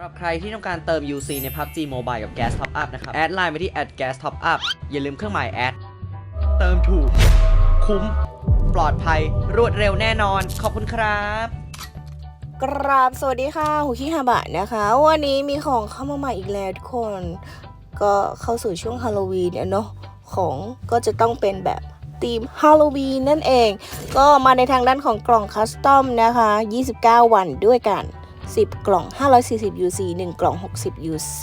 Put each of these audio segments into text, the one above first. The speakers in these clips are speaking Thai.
ำหรับใครที่ต้องการเติม UC ใน PUBG Mobile กับ Gas Top Up นะครับ แอดไลน์ไปที่ @gas top up อย่าลืมเครื่องหมายแอด เติมถูก คุ้ม ปลอดภัย รวดเร็วแน่นอน ขอบคุณครับ กราบสวัสดีค่ะหูคิฮาบะนะคะ วันนี้มีของเข้ามาใหม่อีกแล้วทุกคน ก็เข้าสู่ช่วงฮาโลวีนเนาะ ของก็จะต้องเป็นแบบธีมฮาโลวีนนั่นเอง ก็มาในทางด้านของกล่องคัสตอมนะคะ 29 วันด้วยกัน 10 กล่อง 540 UC 1 กล่อง 60 UC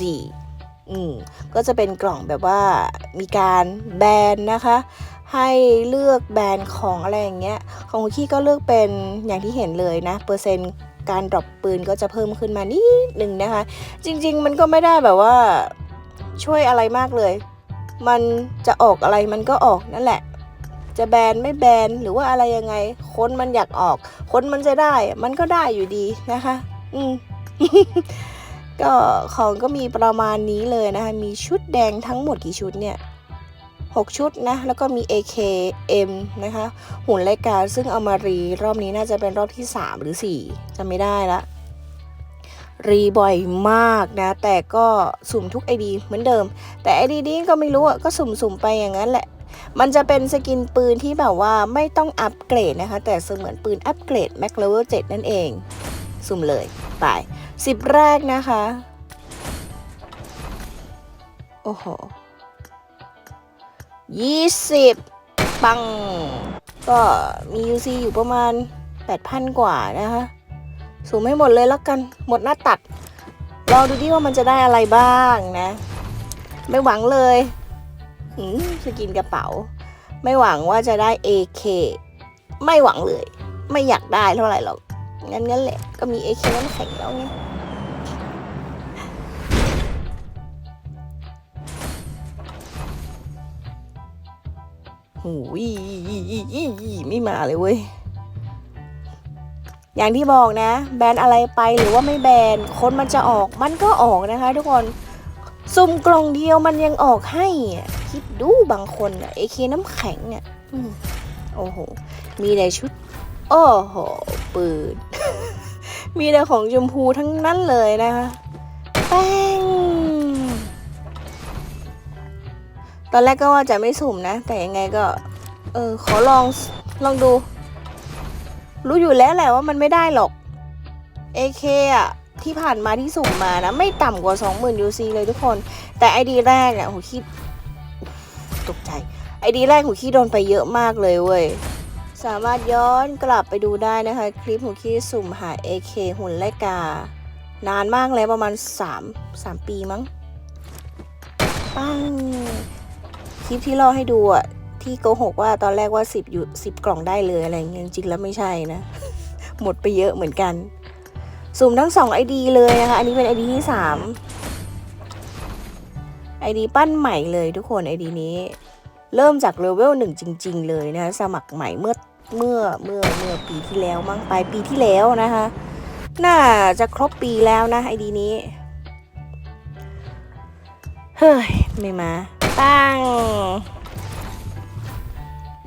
อืมก็จะเป็นกล่องแบบว่ามีการแบนนะคะ ให้เลือกแบรนด์ของอะไรอย่างเงี้ย ของคุกกี้ก็เลือกเป็นอย่างที่เห็นเลยนะ เปอร์เซ็นต์การดรอปปืนก็จะเพิ่มขึ้นมานิดหนึ่งนะคะ จริง ๆ มันก็ไม่ได้แบบว่าช่วยอะไรมากเลย มันจะออกอะไรมันก็ออกนั่นแหละ จะแบนไม่แบนหรือว่าอะไรยังไงคนมันอยากออกคนมันจะได้ มันก็ได้อยู่ดีนะคะ อืมก็ของก็มีประมาณนี้เลยนะคะ มีชุดแดงทั้งหมดกี่ชุดเนี่ย6 ชุดนะ แล้วก็มี AKM นะคะ หุ่นรายการซึ่งเอามารีรอบนี้น่าจะเป็นรอบที่ 3 หรือ 4จะไม่ได้ละ รีบ่อยมากนะ แต่ก็สุ่มทุก ID เหมือนเดิม แต่ ID นี้ก็ไม่รู้อะ ก็สุ่มๆไปอย่างนั้นแหละ มันจะเป็นสกินปืนที่แบบว่าไม่ต้องอัปเกรดนะคะ แต่เสมือนปืนอัปเกรด Mac Level 7 นั่นเอง สุ่มเลย ไป10แรกนะคะ โอ้โห20ปัง ก็มี UC อยู่ประมาณ 8,000 กว่านะคะ สูงไม่หมดเลยแล้วกัน หมดหน้าตัด ลองดูดิว่ามันจะได้อะไรบ้างนะ ไม่หวังเลยหืมสกินกระเป๋า ไม่หวังว่าจะได้ AK ไม่หวังเลย ไม่อยากได้เท่าไหร่หรอก งั้นงั้นแหละ ก็มี AK น้ำแข็งแล้วไงหูยไม่มาเลยเว้ย อย่างที่บอกนะ แบนอะไรไปหรือว่าไม่แบนคนมันจะออกมันก็ออกนะคะ ทุกคนสุ่มกล่องเดียวมันยังออกให้ คิดดูบางคนอะเอเคน้ำแข็งอะอืมโอ้โห มีแต่ชุด โอ้โห ปืน มีแต่ของชมพูทั้งนั้นเลยนะคะแป้งตอนแรกก็ว่าจะไม่สุ่มนะ แต่ยังไงก็ เออ ขอลอง ลองดู รู้อยู่แล้วแหละว่ามันไม่ได้หรอก AK อะ ที่ผ่านมาที่สุ่มมานะ ไม่ต่ำกว่า 20,000 UC เลยทุกคน แต่ ID แรกเนี่ยหูคิด ตกใจ ID แรกหูคิดโดนไปเยอะมากเลยเว้ย สามารถย้อนกลับไปดูได้นะคะ คลิปหูคิดสุ่มหา AK หุ่นไลกา นานมากแล้วประมาณ 3 3 ปีมั้ง ปัง คลิปที่เล่าให้ดูอะที่โกหกว่าตอนแรกว่า 10อยู่10 กล่องได้เลยอะไรเงี้ยจริงแล้วไม่ใช่นะ หมดไปเยอะเหมือนกัน สุ่มทั้ง 2 ID เลยนะคะ อันนี้เป็น ID ที่3 ID ปั้นใหม่เลยทุกคน ID นี้ เริ่มจากเลเวลหนึ่งจริง ๆ เลยนะคะสมัครใหม่เมื่อเมื่อเมื่อเมื่อปีที่แล้วมั้งปลายปีที่แล้วนะคะน่าจะครบปีแล้วนะ ID นี้ เฮ้ย ไม่มาตั้ง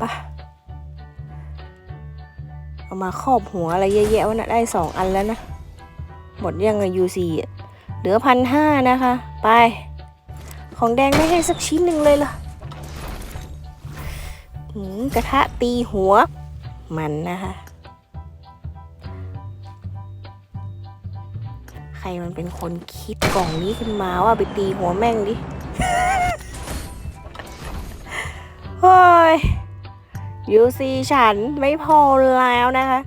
ปะเอามาครอบหัวอะไรเยอะแยะวะนะได้สองอันแล้วนะ หมดยังอะยูซีเหลือพันห้านะคะ ไป ของแดงไม่ให้สักชิ้นหนึ่งเลยเหรอ กระทะตีหัว มันนะคะ ใครมันเป็นคนคิดกล่องนี้ขึ้นมาว่าไปตีหัวแม่งดิเฮ้ยยูซีฉันไม่พอแล้วนะคะ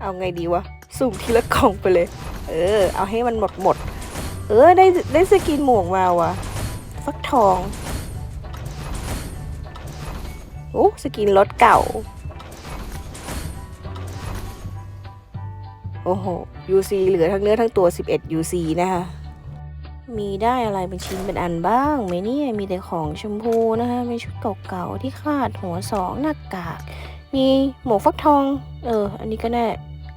เอาไงดีวะ สุ่มทีละกล่องไปเลย เออ เอาให้มันหมดหมด เออ ได้ได้สกินหมวกมาวะฟักทอง โอ้สกินรถเก่า โอ้โห UC เหลือทั้งเนื้อทั้งตัว 11 UC นะคะมีได้อะไรเป็นชิ้นเป็นอันบ้างไหมเนี่ย มีแต่ของชมพูนะคะมีชุดเก่าๆที่คาดหัวสองหน้ากาก มีหมวกฟักทอง เออ อันนี้ก็แน่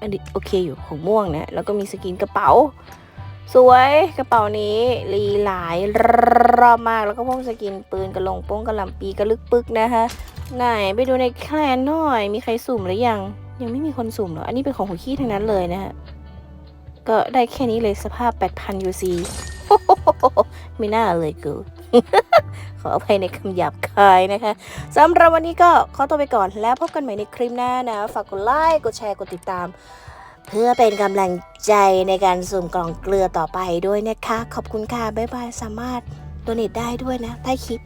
อันนี้โอเคอยู่ของม่วงนะ แล้วก็มีสกินกระเป๋า สวยกระเป๋านี้ลีหลายรอบมาก แล้วก็พวกสกินปืนกระลงโป้งกระลำปีกระลึกปึกนะคะ ไหนไปดูในแคลนหน่อย มีใครสุ่มหรือยัง ยังไม่มีคนสุ่มเหรอ อันนี้เป็นของหัวขี้ทั้งนั้นเลยนะฮะ ก็ได้แค่นี้เลยสภาพ 8,000 UC ไม่น่าเลยกู ขออภัยในคำหยาบคายนะคะสำหรับวันนี้ก็ขอตัวไปก่อนแล้วพบกันใหม่ในคลิปหน้านะ ฝากกดไลค์ กดแชร์ กดติดตาม เพื่อเป็นกำลังใจในการสุ่มกล่องเกลือต่อไปด้วยนะคะ ขอบคุณค่ะ บ๊ายบาย สามารถโดเนทได้ด้วยนะ ใต้คลิป